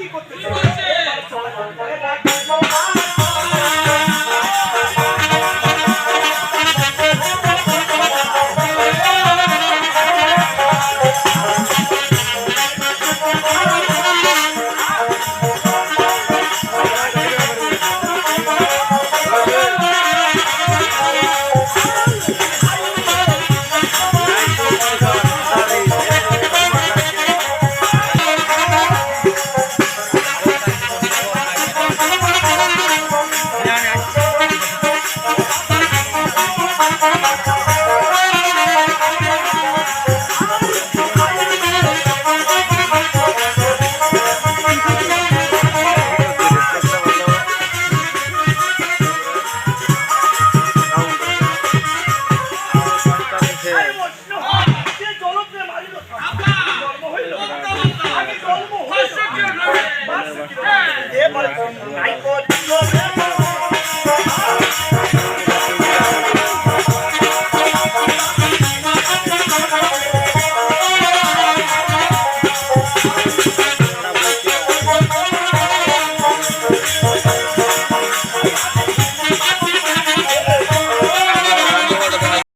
কি করতে চাই এরপরে